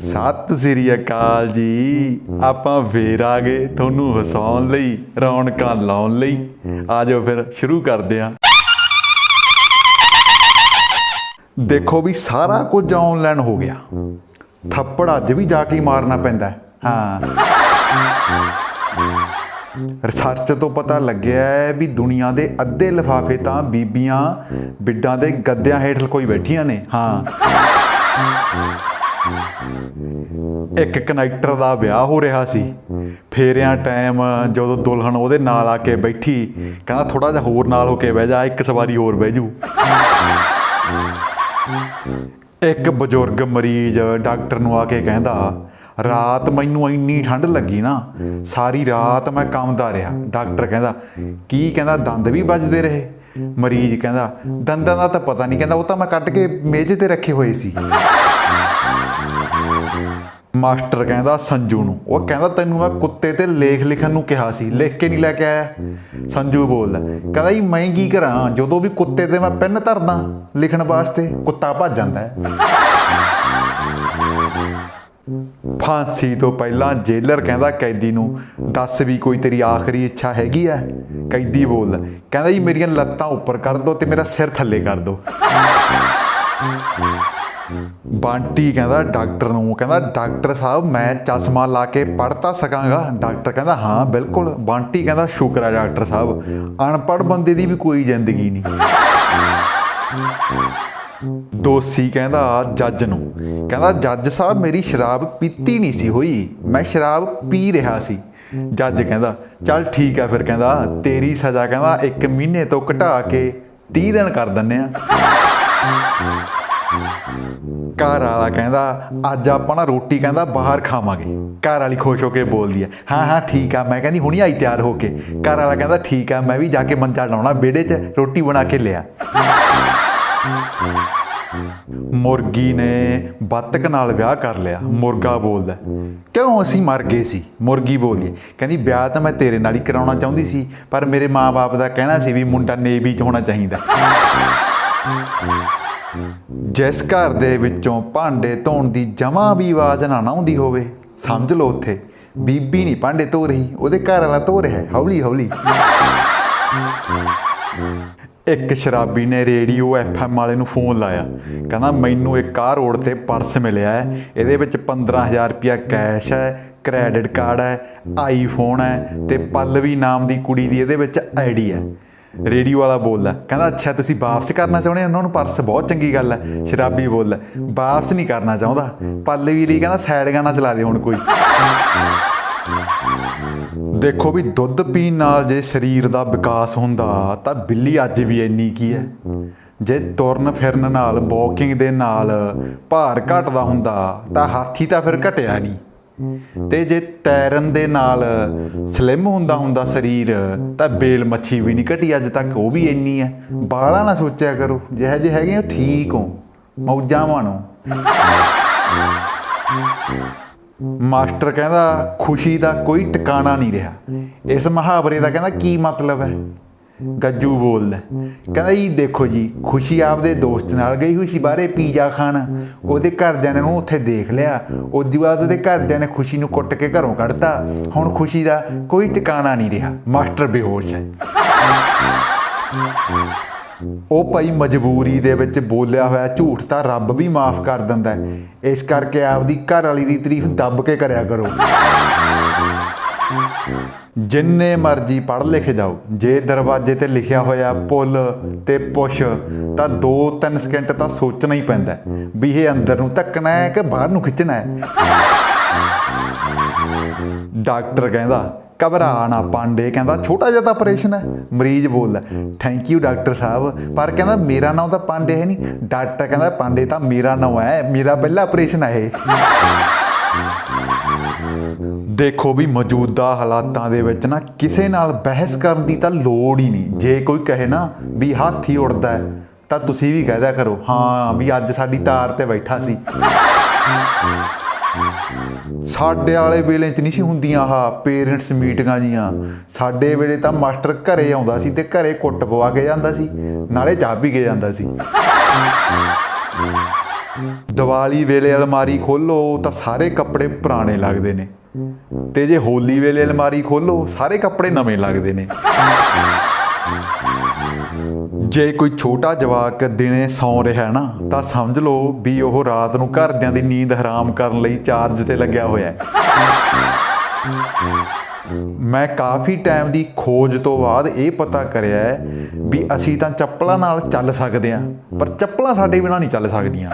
ਸਤਿ ਸ੍ਰੀ ਅਕਾਲ ਜੀ। ਆਪਾਂ ਫੇਰ ਆ ਗਏ ਤੁਹਾਨੂੰ ਹਸਾਉਣ ਲਈ, ਰੌਣਕਾਂ ਲਾਉਣ ਲਈ। ਆ ਜਾਓ ਫਿਰ ਸ਼ੁਰੂ ਕਰਦੇ ਆਂ ਦੇਖੋ ਵੀ ਸਾਰਾ ਕੁਝ ਆਨਲਾਈਨ ਹੋ ਗਿਆ। ਥੱਪੜ ਅੱਜ ਵੀ ਜਾ ਕੇ ਮਾਰਨਾ ਪੈਂਦਾ ਹਾਂ। ਰਿਸਰਚ ਤੋਂ ਪਤਾ ਲੱਗਿਆ ਹੈ ਵੀ ਦੁਨੀਆ ਦੇ ਅੱਧੇ ਲਿਫਾਫੇ ਤਾਂ ਬੀਬੀਆਂ ਬਿੱਡਾਂ ਦੇ ਗੱਦਿਆਂ ਹੇਠ ਲਕੋਈ ਬੈਠੀਆਂ ਨੇ। ਹਾਂ। ਇੱਕ ਕਨੈਕਟਰ ਦਾ ਵਿਆਹ ਹੋ ਰਿਹਾ ਸੀ। ਫੇਰਿਆਂ ਟਾਈਮ ਜਦੋਂ ਦੁਲਹਨ ਉਹਦੇ ਨਾਲ ਆ ਕੇ ਬੈਠੀ, ਕਹਿੰਦਾ ਥੋੜਾ ਜਿਹਾ ਹੋਰ ਨਾਲ ਹੋ ਕੇ ਬਹਿ ਜਾ, ਇੱਕ ਸਵਾਰੀ ਹੋਰ ਬਹਿ ਜੂ। ਇੱਕ ਬਜ਼ੁਰਗ ਮਰੀਜ਼ ਡਾਕਟਰ ਨੂੰ ਆ ਕੇ ਕਹਿੰਦਾ, ਰਾਤ ਮੈਨੂੰ ਇੰਨੀ ਠੰਡ ਲੱਗੀ ਨਾ, ਸਾਰੀ ਰਾਤ ਮੈਂ ਕੰਮਦਾ ਰਿਹਾ। ਡਾਕਟਰ ਕਹਿੰਦਾ, ਕੀ ਕਹਿੰਦਾ, ਦੰਦ ਵੀ ਵੱਜਦੇ ਰਹੇ? ਮਰੀਜ਼ ਕਹਿੰਦਾ, ਦੰਦਾਂ ਦਾ ਤਾਂ ਪਤਾ ਨਹੀਂ, ਕਹਿੰਦਾ ਉਹ ਤਾਂ ਮੈਂ ਕੱਢ ਕੇ ਮੇਜ਼ ਤੇ ਰੱਖੇ ਹੋਏ ਸੀ। ਮਾਸਟਰ ਕਹਿੰਦਾ ਸੰਜੂ ਨੂੰ। ਉਹ ਕਹਿੰਦਾ ਤੈਨੂੰ ਮੈਂ ਕੁੱਤੇ ਤੇ ਲੇਖ ਲਿਖਣ ਨੂੰ ਕਿਹਾ ਸੀ। ਲਿਖ ਕੇ ਨਹੀਂ ਲੈ ਕੇ ਆਇਆ। ਸੰਜੂ ਬੋਲਦਾ, ਕਹਿੰਦਾ ਜੀ ਮੈਂ ਕੀ ਕਰਾਂ? ਜਦੋਂ ਵੀ ਕੁੱਤੇ ਤੇ ਮੈਂ ਪੈਨ ਧਰਦਾ ਲਿਖਣ ਵਾਸਤੇ, ਕੁੱਤਾ ਭੱਜ ਜਾਂਦਾ ਹੈ। ਫਾਂਸੀ ਤੋਂ ਪਹਿਲਾਂ ਜੇਲਰ ਕਹਿੰਦਾ ਕੈਦੀ ਨੂੰ, ਦੱਸ ਵੀ ਕੋਈ ਤੇਰੀ ਆਖਰੀ ਇੱਛਾ ਹੈਗੀ ਐ ਕੈਦੀ ਬੋਲਦਾ, ਕਹਿੰਦਾ ਜੀ ਮੇਰੀਆਂ ਲੱਤਾਂ ਉੱਪਰ ਕਰ ਦੋ ਤੇ ਮੇਰਾ ਸਿਰ ਥੱਲੇ ਕਰ ਦੋ। ਬਾਂਟੀ ਕਹਿੰਦਾ ਡਾਕਟਰ ਨੂੰ, ਕਹਿੰਦਾ ਡਾਕਟਰ ਸਾਹਿਬ, ਮੈਂ ਚਸ਼ਮਾ ਲਾ ਕੇ ਪੜ੍ਹ ਤਾਂ ਸਕਾਂਗਾ। ਡਾਕਟਰ ਕਹਿੰਦਾ, ਹਾਂ, ਬਿਲਕੁਲ। ਬਾਂਟੀ ਕਹਿੰਦਾ, ਸ਼ੁਕਰ ਆ ਡਾਕਟਰ ਸਾਹਿਬ। ਅਨਪੜ੍ਹ ਬੰਦੇ ਦੀ ਵੀ ਕੋਈ ਜ਼ਿੰਦਗੀ ਨਹੀਂ। ਦੋਸੀ ਕਹਿੰਦਾ, ਜੱਜ ਨੂੰ। ਕਹਿੰਦਾ, ਜੱਜ ਸਾਹਿਬ, ਮੇਰੀ ਸ਼ਰਾਬ ਪੀਤੀ ਨਹੀਂ ਸੀ ਹੋਈ। ਮੈਂ ਸ਼ਰਾਬ ਪੀ ਰਿਹਾ ਸੀ। ਜੱਜ ਕਹਿੰਦਾ, ਚੱਲ ਠੀਕ ਆ ਫਿਰ ਕਹਿੰਦਾ, ਤੇਰੀ ਸਜ਼ਾ ਕਹਿੰਦਾ 1 ਮਹੀਨੇ ਤੋਂ ਘਟਾ ਕੇ 30 ਦਿਨ ਕਰ ਦਿੰਨੇ ਆ। ਘਰ ਵਾਲਾ ਕਹਿੰਦਾ ਅੱਜ ਆਪਾਂ ਨਾ ਰੋਟੀ ਕਹਿੰਦਾ ਬਾਹਰ ਖਾਵਾਂਗੇ। ਘਰ ਵਾਲੀ ਖੁਸ਼ ਹੋ ਕੇ ਬੋਲਦੀ ਹੈ ਹਾਂ ਹਾਂ ਠੀਕ ਆ। ਮੈਂ ਕਹਿੰਦੀ ਹੁਣੀ ਆਈ ਤਿਆਰ ਹੋ ਕੇ। ਘਰ ਵਾਲਾ ਕਹਿੰਦਾ ਠੀਕ ਆ ਮੈਂ ਵੀ ਜਾ ਕੇ ਮੰਜਾ ਲਾਉਣਾ ਵਿਹੜੇ 'ਚ ਰੋਟੀ ਬਣਾ ਕੇ ਲਿਆ। ਮੁਰਗੀ ਨੇ ਬੱਤਕ ਨਾਲ ਵਿਆਹ ਕਰ ਲਿਆ। ਮੁਰਗਾ ਬੋਲਦਾ ਕਿਉਂ ਅਸੀਂ ਮਰ ਗਏ ਸੀ? ਮੁਰਗੀ ਬੋਲਦੀ ਹੈ, ਕਹਿੰਦੀ ਵਿਆਹ ਤਾਂ ਮੈਂ ਤੇਰੇ ਨਾਲ ਹੀ ਕਰਾਉਣਾ ਚਾਹੁੰਦੀ ਸੀ ਪਰ ਮੇਰੇ ਮਾਪੇ ਦਾ ਕਹਿਣਾ ਸੀ ਵੀ ਮੁੰਡਾ ਨੇਵੀ 'ਚ ਹੋਣਾ ਚਾਹੀਦਾ। ਜਿਸ ਘਰ ਦੇ ਵਿੱਚੋਂ ਭਾਂਡੇ ਧੋਣ ਦੀ ਜਮਾ ਵੀ ਆਵਾਜ਼ ਨਾ ਨਾ ਆਉਂਦੀ ਹੋਵੇ, ਸਮਝ ਲਓ ਉੱਥੇ, ਬੀਬੀ ਨਹੀਂ ਭਾਂਡੇ ਧੋ ਰਹੀ, ਉਹਦੇ ਘਰ ਵਾਲਾ ਧੋ ਰਿਹਾ ਹੈ, ਹੌਲੀ ਹੌਲੀ। ਇੱਕ ਸ਼ਰਾਬੀ ਨੇ ਰੇਡੀਓ ਐਫਐਮ ਵਾਲੇ ਨੂੰ ਫੋਨ ਲਾਇਆ, ਕਹਿੰਦਾ ਮੈਨੂੰ ਇੱਕ ਕਾਰ ਰੋਡ ਤੇ ਪਰਸ ਮਿਲਿਆ ਹੈ, ਇਹਦੇ ਵਿੱਚ 15000 ਰੁਪਇਆ ਕੈਸ਼ ਹੈ, ਕ੍ਰੈਡਿਟ ਕਾਰਡ ਹੈ, ਆਈਫੋਨ ਹੈ ਤੇ ਪੱਲਵੀ ਨਾਮ ਦੀ ਕੁੜੀ ਦੀ ਇਹਦੇ ਵਿੱਚ ਆਈਡੀ ਹੈ। ਰੇਡੀਓ ਵਾਲਾ ਬੋਲਦਾ। ਕਹਿੰਦਾ, ਅੱਛਾ, ਤੁਸੀਂ ਵਾਪਸ ਕਰਨਾ ਚਾਹੁੰਦੇ ਉਹਨਾਂ ਨੂੰ ਪਰਸ ਬਹੁਤ ਚੰਗੀ ਗੱਲ ਹੈ। ਸ਼ਰਾਬੀ ਬੋਲਦਾ। ਵਾਪਸ ਨਹੀਂ ਕਰਨਾ ਚਾਹੁੰਦਾ। ਪੱਲਵੀ ਲਈ ਕਹਿੰਦਾ, ਸਾਈਡ ਗਾਣਾ ਚਲਾ ਦੇ ਹੁਣ ਕੋਈ। ਦੇਖੋ ਵੀ ਦੁੱਧ ਪੀਣ ਨਾਲ ਜੇ ਸਰੀਰ ਦਾ ਵਿਕਾਸ ਹੁੰਦਾ, ਤਾਂ ਬਿੱਲੀ ਅੱਜ ਵੀ ਇੰਨੀ ਕੀ ਹੈ? ਜੇ ਤੁਰਨ ਫਿਰਨ ਨਾਲ ਵਾਕਿੰਗ ਦੇ ਨਾਲ ਭਾਰ ਘਟਦਾ ਹੁੰਦਾ, ਤਾਂ ਹਾਥੀ ਤਾਂ ਫਿਰ ਘਟਿਆ ਨਹੀਂ। ਤੇ ਜੇ ਤੈਰਨ ਦੇ ਨਾਲ ਸਲਿਮ ਹੁੰਦਾ ਹੁੰਦਾ ਸਰੀਰ, ਤਾਂ ਬੇਲ ਮੱਛੀ ਵੀ ਨਹੀਂ ਘਟੀ ਅੱਜ ਤੱਕ, ਉਹ ਵੀ ਇੰਨੀ ਹੈ। ਬਾਲਾ ਨਾ ਸੋਚਿਆ ਕਰੋ, ਜਿਹੇ ਜਿਹੇ ਹੈਗੇ ਹੋ ਠੀਕ ਹੋ ਮੌਜਾਂ ਮਾਣੋ ਮਾਸਟਰ ਕਹਿੰਦਾ, ਖੁਸ਼ੀ ਦਾ ਕੋਈ ਟਿਕਾਣਾ ਨਹੀਂ ਰਿਹਾ। ਇਸ ਮੁਹਾਵਰੇ ਦਾ ਕਹਿੰਦਾ, ਕੀ ਮਤਲਬ ਹੈ? ਗੱਜੂ ਬੋਲਦਾ ਕਹਿੰਦਾ ਜੀ, ਦੇਖੋ ਜੀ, ਖੁਸ਼ੀ ਆਪਦੇ ਦੋਸਤ ਨਾਲ ਗਈ ਹੋਈ ਸੀ, ਬਾਹਰੇ ਪੀਜ਼ਾ ਖਾਣ। ਉਹਦੇ ਘਰਦਿਆਂ ਨੇ ਉਹਨੂੰ ਉੱਥੇ ਦੇਖ ਲਿਆ। ਉਸ ਤੋਂ ਬਾਅਦ ਉਹਦੇ ਘਰਦਿਆਂ ਨੇ ਖੁਸ਼ੀ ਨੂੰ ਕੁੱਟ ਕੇ ਘਰੋਂ ਕੱਢਤਾ। ਹੁਣ ਖੁਸ਼ੀ ਦਾ ਕੋਈ ਟਿਕਾਣਾ ਨਹੀਂ ਰਿਹਾ। ਮਾਸਟਰ ਬੇਹੋਸ਼ ਹੈ। ਉਹ ਭਾਈ ਮਜਬੂਰੀ ਦੇ ਵਿੱਚ ਬੋਲਿਆ ਹੋਇਆ ਝੂਠ ਤਾਂ ਰੱਬ ਵੀ ਮਾਫ ਕਰ ਦਿੰਦਾ ਇਸ ਕਰਕੇ ਆਪਦੀ ਘਰ ਵਾਲੀ ਦੀ ਤਾਰੀਫ ਦੱਬ ਕੇ ਕਰਿਆ ਕਰੋ। ਜਿੰਨੇ ਮਰਜ਼ੀ ਪੜ੍ਹ ਲਿਖ ਜਾਓ। ਜੇ ਦਰਵਾਜ਼ੇ ਤੇ ਲਿਖਿਆ ਹੋਇਆ ਪੁੱਲ ਤੇ ਪੁਸ਼, ਤਾਂ 2-3 ਸਕਿੰਟ ਤਾਂ ਸੋਚਣਾ ਹੀ ਪੈਂਦਾ ਵੀ ਇਹ ਅੰਦਰ ਨੂੰ ਧੱਕਣਾ ਹੈ ਕਿ ਬਾਹਰ ਨੂੰ ਖਿੱਚਣਾ ਹੈ। ਡਾਕਟਰ ਕਹਿੰਦਾ ਘਬਰਾ ਨਾ ਪਾਂਡੇ, ਕਹਿੰਦਾ, ਛੋਟਾ ਜਿਹਾ ਤਾਂ ਆਪਰੇਸ਼ਨ ਹੈ। ਮਰੀਜ਼ ਬੋਲਦਾ ਥੈਂਕ ਯੂ ਡਾਕਟਰ ਸਾਹਿਬ, ਪਰ ਕਹਿੰਦਾ, ਮੇਰਾ ਨਾਮ ਤਾਂ ਪਾਂਡੇ ਹੈ ਨਹੀਂ। ਡਾਕਟਰ ਕਹਿੰਦਾ, ਪਾਂਡੇ ਤਾਂ ਮੇਰਾ ਨਾਮ ਹੈ, ਮੇਰਾ ਪਹਿਲਾ ਆਪਰੇਸ਼ਨ ਹੈ ਇਹ। ਦੇਖੋ ਵੀ ਮੌਜੂਦਾ ਹਾਲਾਤਾਂ ਦੇ ਵਿੱਚ ਨਾ ਕਿਸੇ ਨਾਲ ਬਹਿਸ ਕਰਨ ਦੀ ਤਾਂ ਲੋੜ ਹੀ ਨਹੀਂ। ਜੇ ਕੋਈ ਕਹੇ ਨਾ ਵੀ ਹਾਥੀ ਉੜਦਾ ਹੈ, ਤਾਂ ਤੁਸੀਂ ਵੀ ਕਹਿ ਦਿਆ ਕਰੋ, ਹਾਂ, ਵੀ ਅੱਜ ਸਾਡੀ ਤਾਰ ਤੇ ਬੈਠਾ ਸੀ। ਸਾਡੇ ਵਾਲੇ ਵੇਲੇ 'ਚ ਨਹੀਂ ਸੀ ਹੁੰਦੀਆਂ ਆਹ ਪੇਰੈਂਟਸ ਮੀਟਿੰਗਾਂ ਜੀਆਂ। ਸਾਡੇ ਵੇਲੇ ਤਾਂ ਮਾਸਟਰ ਘਰੇ ਆਉਂਦਾ ਸੀ ਤੇ ਘਰੇ ਕੁੱਟ ਪਵਾ ਕੇ ਜਾਂਦਾ ਸੀ, ਨਾਲੇ ਚਾਹ ਵੀ ਕੇ ਜਾਂਦਾ ਸੀ। ਦੀਵਾਲੀ ਵੇਲੇ ਅਲਮਾਰੀ ਖੋਲੋ, ਤਾਂ ਸਾਰੇ ਕੱਪੜੇ ਪੁਰਾਣੇ ਲੱਗਦੇ ਨੇ। ਤੇ ਜੇ ਹੋਲੀ ਵੇਲੇ ਅਲਮਾਰੀ ਖੋਲੋ, ਸਾਰੇ ਕੱਪੜੇ ਨਵੇਂ ਲੱਗਦੇ ਨੇ। ਜੇ ਕੋਈ ਛੋਟਾ ਜਵਾਕ ਦਿਨੇ ਸੌਂ ਰਿਹਾ ਨਾ, ਤਾਂ ਸਮਝ ਲਓ ਵੀ ਉਹ ਰਾਤ ਨੂੰ ਘਰਦਿਆਂ ਦੀ ਨੀਂਦ ਹਰਾਮ ਕਰਨ ਲਈ ਚਾਰਜ ਤੇ ਲੱਗਿਆ ਹੋਇਆ ਮੈਂ ਕਾਫੀ ਟਾਈਮ ਦੀ ਖੋਜ ਤੋਂ ਬਾਅਦ ਇਹ ਪਤਾ ਕਰਿਆ ਵੀ ਅਸੀਂ ਤਾਂ ਚੱਪਲਾਂ ਨਾਲ ਚੱਲ ਸਕਦੇ ਹਾਂ, ਪਰ ਚੱਪਲਾਂ ਸਾਡੇ ਬਿਨਾਂ ਨਹੀਂ ਚੱਲ ਸਕਦੀਆਂ।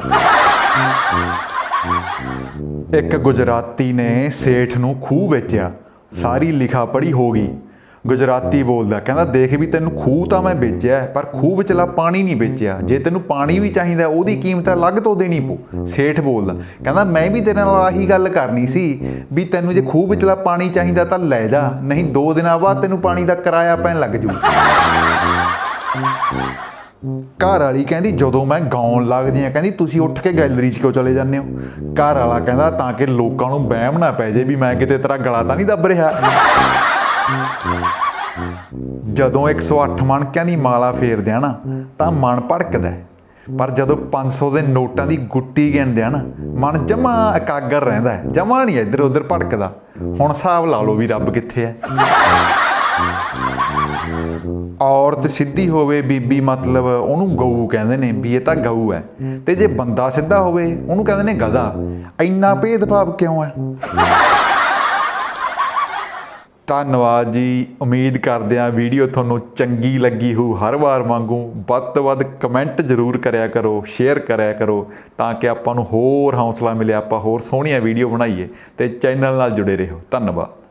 ਇੱਕ ਗੁਜਰਾਤੀ ਨੇ ਸੇਠ ਨੂੰ ਖੂਹ ਵੇਚਿਆ। ਸਾਰੀ ਲਿਖਾ ਪੜੀ ਹੋ ਗਈ। ਗੁਜਰਾਤੀ ਬੋਲਦਾ ਕਹਿੰਦਾ ਦੇਖ ਵੀ ਤੈਨੂੰ ਖੂਹ ਤਾਂ ਮੈਂ ਵੇਚਿਆ ਪਰ ਖੂਹ ਵਿਚਲਾ ਪਾਣੀ ਨਹੀਂ ਵੇਚਿਆ। ਜੇ ਤੈਨੂੰ ਪਾਣੀ ਵੀ ਚਾਹੀਦਾ ਉਹਦੀ ਕੀਮਤ ਅਲੱਗ ਤੋਂ ਦੇਣੀ ਪਊ। ਸੇਠ ਬੋਲਦਾ ਕਹਿੰਦਾ ਮੈਂ ਵੀ ਤੇਰੇ ਨਾਲ ਆਹੀ ਗੱਲ ਕਰਨੀ ਸੀ ਵੀ ਤੈਨੂੰ ਜੇ ਖੂਹ ਵਿਚਲਾ ਪਾਣੀ ਚਾਹੀਦਾ ਤਾਂ ਲੈ ਜਾ ਨਹੀਂ ਦੋ ਦਿਨਾਂ ਬਾਅਦ ਤੈਨੂੰ ਪਾਣੀ ਦਾ ਕਿਰਾਇਆ ਪੈਣ ਲੱਗ ਜੂ। ਘਰ ਵਾਲੀ ਕਹਿੰਦੀ, ਜਦੋਂ ਮੈਂ ਗਾਉਣ ਲੱਗਦੀ ਆ ਕਹਿੰਦੀ, ਤੁਸੀਂ ਉੱਠ ਕੇ ਗੈਲਰੀ 'ਚ ਕਿਉਂ ਚਲੇ ਜਾਂਦੇ ਹੋ? ਘਰ ਵਾਲਾ ਕਹਿੰਦਾ, ਤਾਂ ਕਿ ਲੋਕਾਂ ਨੂੰ ਵਹਿਮ ਨਾ ਪੈ ਜੇ ਵੀ ਮੈਂ ਕਿਤੇ ਤੇਰਾ ਗਲਾ ਤਾਂ ਨਹੀਂ ਦੱਬ ਰਿਹਾ। ਜਦੋਂ 108 ਮਣਕਿਆਂ ਦੀ ਮਾਲਾ ਫੇਰਦੇ ਆ ਨਾ, ਤਾਂ ਮਨ ਭੜਕਦਾ ਪਰ ਜਦੋਂ 500 ਦੇ ਨੋਟਾਂ ਦੀ ਗੁੱਟੀ ਗਿਣਦੇ ਆ ਨਾ, ਮਨ ਜਮਾ ਇਕਾਗਰ ਰਹਿੰਦਾ ਹੈ। ਜਮਾ ਨਹੀਂ ਇੱਧਰ ਉੱਧਰ ਭੜਕਦਾ। ਹੁਣ ਹਿਸਾਬ ਲਾ ਲਓ ਵੀ ਰੱਬ ਕਿੱਥੇ ਹੈ। ਔਰਤ ਸਿੱਧੀ ਹੋਵੇ, ਬੀਬੀ ਮਤਲਬ ਉਹਨੂੰ ਗਊ ਕਹਿੰਦੇ ਨੇ ਵੀ ਇਹ ਤਾਂ ਗਊ ਹੈ। ਤੇ ਜੇ ਬੰਦਾ ਸਿੱਧਾ ਹੋਵੇ, ਉਹਨੂੰ ਕਹਿੰਦੇ ਨੇ ਗਧਾ। ਇੰਨਾ ਭੇਦਭਾਵ ਕਿਉਂ ਹੈ? ਧੰਨਵਾਦ ਜੀ। ਉਮੀਦ ਕਰਦੇ ਆ ਵੀਡੀਓ ਤੁਹਾਨੂੰ ਚੰਗੀ ਲੱਗੀ ਹੋਊ ਹਰ ਵਾਰ ਵਾਂਗੂ। ਵੱਧ ਤੋਂ ਵੱਧ ਕਮੈਂਟ ਜ਼ਰੂਰ ਕਰਿਆ ਕਰੋ, ਸ਼ੇਅਰ ਕਰਿਆ ਕਰੋ, ਤਾਂ ਕਿ ਆਪਾਂ ਨੂੰ ਹੋਰ ਹੌਸਲਾ ਮਿਲੇ, ਆਪਾਂ ਹੋਰ ਸੋਹਣੀਆਂ ਵੀਡੀਓ ਬਣਾਈਏ ਤੇ ਚੈਨਲ ਨਾਲ ਜੁੜੇ ਰਹੋ। ਧੰਨਵਾਦ।